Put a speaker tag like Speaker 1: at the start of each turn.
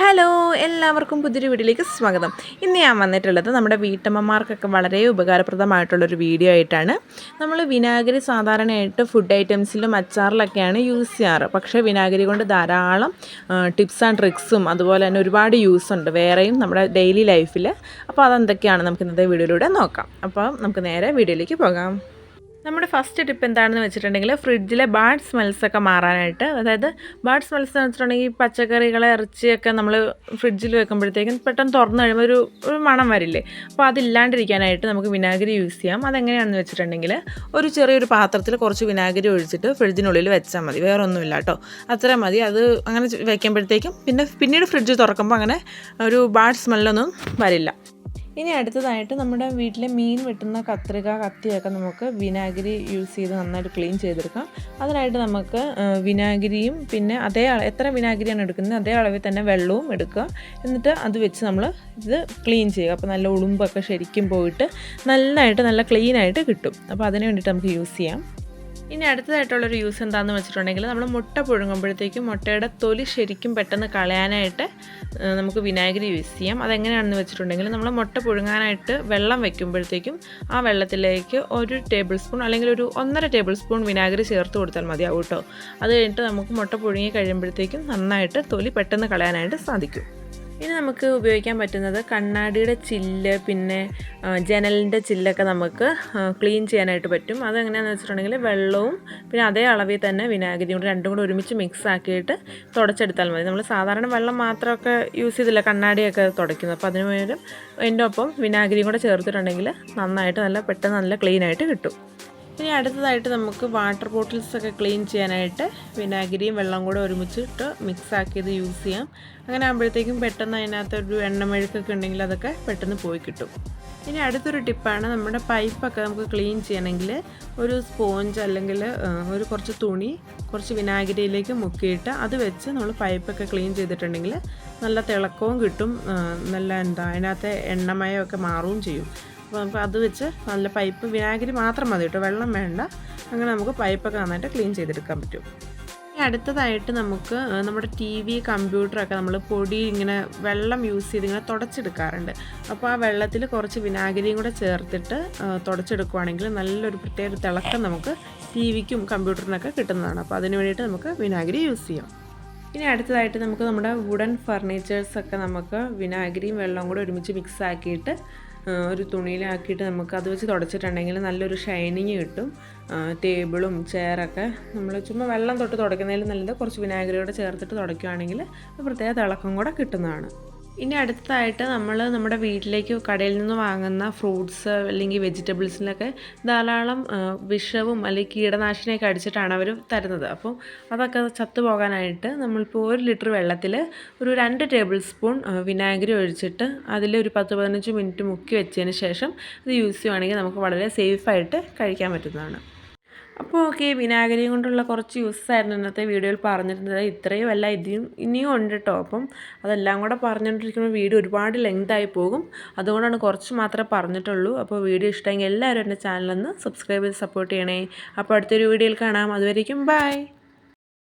Speaker 1: Hello എല്ലാവർക്കും പുതിയൊരു വീഡിയോയിലേക്ക് സ്വാഗതം. ഇന്ന് ഞാൻ വന്നിട്ടുള്ളത് നമ്മുടെ വീട്ടമ്മമാർക്കൊക്കെ വളരെ ഉപകാരപ്രദമായിട്ടുള്ളൊരു വീഡിയോ ആയിട്ടാണ്. നമ്മൾ വിനാഗിരി സാധാരണയായിട്ട് ഫുഡ് ഐറ്റംസിലും അച്ചാറിലൊക്കെയാണ് യൂസ് ചെയ്യാറ്. പക്ഷേ വിനാഗിരി കൊണ്ട് ധാരാളം ടിപ്സ് ആൻഡ് ട്രിക്സും അതുപോലെ തന്നെ ഒരുപാട് യൂസ് ഉണ്ട് വേറെയും നമ്മുടെ ഡെയിലി ലൈഫിൽ അപ്പോൾ അതെന്തൊക്കെയാണ്? നമുക്ക് ഇന്നത്തെ വീഡിയോയിലൂടെ നോക്കാം. അപ്പോൾ നമുക്ക് നേരെ വീഡിയോയിലേക്ക് പോകാം. നമ്മുടെ ഫസ്റ്റ് ടിപ്പ് എന്താണെന്ന് വെച്ചിട്ടുണ്ടെങ്കിൽ ഫ്രിഡ്ജിലെ ബാഡ് സ്മെൽസൊക്കെ മാറാനായിട്ട് അതായത് ബാഡ് സ്മെൽസ് എന്ന് വെച്ചിട്ടുണ്ടെങ്കിൽ പച്ചക്കറികളെ ഇറച്ചിയൊക്കെ നമ്മൾ ഫ്രിഡ്ജിൽ വെക്കുമ്പോഴത്തേക്കും പെട്ടെന്ന് തുറന്നു കഴിയുമ്പോൾ ഒരു ഒരു മണം വരില്ലേ? അപ്പോൾ അതില്ലാണ്ടിരിക്കാനായിട്ട് നമുക്ക് വിനാഗിരി യൂസ് ചെയ്യാം. അതെങ്ങനെയാണെന്ന് വെച്ചിട്ടുണ്ടെങ്കിൽ ഒരു ചെറിയൊരു പാത്രത്തിൽ കുറച്ച് വിനാഗിരി ഒഴിച്ചിട്ട് ഫ്രിഡ്ജിനുള്ളിൽ വെച്ചാൽ മതി. വേറെ ഒന്നുമില്ല കേട്ടോ. അത്ര മതി. അത് അങ്ങനെ വയ്ക്കുമ്പോഴത്തേക്കും പിന്നെ പിന്നീട് ഫ്രിഡ്ജ് തുറക്കുമ്പോൾ അങ്ങനെ ഒരു ബാഡ് സ്മെല്ലൊന്നും വരില്ല. ഇനി അടുത്തതായിട്ട് നമ്മുടെ വീട്ടിലെ മീൻ വെട്ടുന്ന കത്രിക കത്തിയൊക്കെ നമുക്ക് വിനാഗിരി യൂസ് ചെയ്ത് നന്നായിട്ട് ക്ലീൻ ചെയ്തെടുക്കാം. അതിനായിട്ട് നമുക്ക് വിനാഗിരിയും പിന്നെ അതേ എത്ര വിനാഗിരിയാണ് എടുക്കുന്നത്? അതേ അളവിൽ തന്നെ വെള്ളവും എടുക്കുക. എന്നിട്ട് അത് വെച്ച് നമ്മൾ ഇത് ക്ലീൻ ചെയ്യുക. അപ്പോൾ നല്ല ഉളുമ്പൊക്കെ ശരിക്കും പോയിട്ട് നന്നായിട്ട് നല്ല ക്ലീനായിട്ട് കിട്ടും. അപ്പോൾ അതിന് വേണ്ടിയിട്ട് നമുക്ക് യൂസ് ചെയ്യാം. ഇനി അടുത്തതായിട്ടുള്ളൊരു യൂസ് എന്താണെന്ന് വെച്ചിട്ടുണ്ടെങ്കിൽ നമ്മൾ മുട്ട പുഴുങ്ങുമ്പോഴത്തേക്കും മുട്ടയുടെ തൊലി ശരിക്കും പെട്ടെന്ന് കളയാനായിട്ട് നമുക്ക് വിനാഗിരി യൂസ് ചെയ്യാം. അതെങ്ങനെയാണെന്ന് വെച്ചിട്ടുണ്ടെങ്കിൽ നമ്മൾ മുട്ട പുഴുങ്ങാനായിട്ട് വെള്ളം വെക്കുമ്പോഴത്തേക്കും ആ വെള്ളത്തിലേക്ക് ഒരു ടേബിൾ സ്പൂൺ അല്ലെങ്കിൽ ഒരു ഒന്നര ടേബിൾ സ്പൂൺ വിനാഗിരി ചേർത്ത് കൊടുത്താൽ മതിയാവും കേട്ടോ. അത് കഴിഞ്ഞിട്ട് നമുക്ക് മുട്ട പുഴുങ്ങി കഴിയുമ്പോഴത്തേക്കും നന്നായിട്ട് തൊലി പെട്ടെന്ന് കളയാനായിട്ട് സാധിക്കും. ഇനി നമുക്ക് ഉപയോഗിക്കാൻ പറ്റുന്നത് കണ്ണാടിയുടെ ചില്ല് പിന്നെ ജനലിന്റെ ചില്ലൊക്കെ നമുക്ക് ക്ലീൻ ചെയ്യാനായിട്ട് പറ്റും. അതെങ്ങനെയാണെന്ന് വെച്ചിട്ടുണ്ടെങ്കിൽ വെള്ളവും പിന്നെ അതേ അളവിൽ തന്നെ വിനാഗിരിയും കൂടി രണ്ടും കൂടെ ഒരുമിച്ച് മിക്സ് ആക്കിയിട്ട് തുടച്ചെടുത്താൽ മതി. നമ്മൾ സാധാരണ വെള്ളം മാത്രമൊക്കെ യൂസ് ചെയ്തില്ല കണ്ണാടിയൊക്കെ തുടയ്ക്കുന്നത്. അപ്പോൾ അതിന് പകരം എന്റെ ഒപ്പം വിനാഗിരിയും കൂടെ ചേർത്തിട്ടുണ്ടെങ്കിൽ നന്നായിട്ട് നല്ല പെട്ടെന്ന് നല്ല ക്ലീനായിട്ട് കിട്ടും. ഇനി അടുത്തതായിട്ട് നമുക്ക് വാട്ടർ ബോട്ടിൽസ് ഒക്കെ ക്ലീൻ ചെയ്യാനായിട്ട് വിനാഗിരിയും വെള്ളം കൂടെ ഒരുമിച്ചിട്ട് മിക്സ് ആക്കിയത് യൂസ് ചെയ്യാം. അങ്ങനെ ആകുമ്പോഴത്തേക്കും പെട്ടെന്ന് അതിനകത്ത് ഒരു എണ്ണമെഴുക്കൊക്കെ ഉണ്ടെങ്കിൽ അതൊക്കെ പെട്ടെന്ന് പോയി കിട്ടും. ഇനി അടുത്തൊരു ടിപ്പാണ് നമ്മുടെ പൈപ്പൊക്കെ നമുക്ക് ക്ലീൻ ചെയ്യണമെങ്കിൽ ഒരു സ്പോഞ്ച് അല്ലെങ്കിൽ ഒരു കുറച്ച് തുണി കുറച്ച് വിനാഗിരിയിലേക്ക് മുക്കിയിട്ട് അത് വെച്ച് നമ്മൾ പൈപ്പൊക്കെ ക്ലീൻ ചെയ്തിട്ടുണ്ടെങ്കിൽ നല്ല തിളക്കവും കിട്ടും. നല്ല എന്താ അതിനകത്തെ എണ്ണമയമൊക്കെ മാറുകയും ചെയ്യും. അപ്പോൾ അത് വെച്ച് നല്ല പൈപ്പ് വിനാഗിരി മാത്രം മതി കേട്ടോ. വെള്ളം വേണ്ട. അങ്ങനെ നമുക്ക് പൈപ്പൊക്കെ നന്നായിട്ട് ക്ലീൻ ചെയ്തെടുക്കാൻ പറ്റും. അടുത്തതായിട്ട് നമുക്ക് നമ്മുടെ ടി വി കമ്പ്യൂട്ടറൊക്കെ നമ്മൾ പൊടി ഇങ്ങനെ വെള്ളം യൂസ് ചെയ്ത് ഇങ്ങനെ തുടച്ചെടുക്കാറുണ്ട്. അപ്പോൾ ആ വെള്ളത്തിൽ കുറച്ച് വിനാഗിരിയും കൂടെ ചേർത്തിട്ട് തുടച്ചെടുക്കുവാണെങ്കിൽ നല്ലൊരു പ്രത്യേക തിളക്കം നമുക്ക് ടി വിക്കും കമ്പ്യൂട്ടറിനൊക്കെ കിട്ടുന്നതാണ്. അപ്പോൾ അതിന് വേണ്ടിയിട്ട് നമുക്ക് വിനാഗിരി യൂസ് ചെയ്യാം. ഇനി അടുത്തതായിട്ട് നമുക്ക് നമ്മുടെ വുഡൻ ഫർണിച്ചേഴ്സൊക്കെ നമുക്ക് വിനാഗിരിയും വെള്ളവും കൂടെ ഒരുമിച്ച് മിക്സ് ആക്കിയിട്ട് ഒരു തുണിയിലാക്കിയിട്ട് നമുക്ക് അത് വെച്ച് തുടച്ചിട്ടുണ്ടെങ്കിൽ നല്ലൊരു ഷൈനിങ് കിട്ടും. ടേബിളും ചെയറൊക്കെ നമ്മൾ ചുമ്മാ വെള്ളം തൊട്ട് തുടയ്ക്കുന്നതിൽ നല്ലത് കുറച്ച് വിനാഗിരിയോടെ ചേർത്തിട്ട് തുടയ്ക്കുകയാണെങ്കിൽ പ്രത്യേക തിളക്കം കൂടെ കിട്ടുന്നതാണ്. ഇനി അടുത്തതായിട്ട് നമ്മൾ നമ്മുടെ വീട്ടിലേക്ക് കടയിൽ നിന്ന് വാങ്ങുന്ന ഫ്രൂട്ട്സ് അല്ലെങ്കിൽ വെജിറ്റബിൾസിലൊക്കെ ധാരാളം വിഷവും അല്ലെങ്കിൽ കീടനാശിനിയൊക്കെ അടിച്ചിട്ടാണ് അവർ തരുന്നത്. അപ്പോൾ അതൊക്കെ ചത്തുപോകാനായിട്ട് നമ്മളിപ്പോൾ ഒരു ലിറ്റർ വെള്ളത്തിൽ ഒരു രണ്ട് ടേബിൾ സ്പൂൺ വിനാഗിരി ഒഴിച്ചിട്ട് അതിൽ ഒരു പത്ത് പതിനഞ്ച് മിനിറ്റ് മുക്കി വെച്ചതിന് ശേഷം ഇത് യൂസ് ചെയ്യുവാണെങ്കിൽ നമുക്ക് വളരെ സേഫായിട്ട് കഴിക്കാൻ പറ്റുന്നതാണ്. അപ്പോൾ ഓക്കെ വിനാഗിരിയും കൊണ്ടുള്ള കുറച്ച് യൂസായിരുന്നു ഇന്നത്തെ വീഡിയോയിൽ പറഞ്ഞിരുന്നത്. ഇത്രയും അല്ല ഇതും ഇനിയും ഉണ്ട് കേട്ടോ അപ്പം അതെല്ലാം കൂടെ പറഞ്ഞുകൊണ്ടിരിക്കുമ്പോൾ വീഡിയോ ഒരുപാട് ലെങ്തായി പോകും. അതുകൊണ്ടാണ് കുറച്ച് മാത്രമേ പറഞ്ഞിട്ടുള്ളൂ. അപ്പോൾ വീഡിയോ ഇഷ്ടമെങ്കിൽ എല്ലാവരും എന്റെ ചാനലൊന്ന് സബ്സ്ക്രൈബ് ചെയ്ത് സപ്പോർട്ട് ചെയ്യണേ. അപ്പോൾ അടുത്തൊരു വീഡിയോയിൽ കാണാം. അതുവരേക്കും ബൈ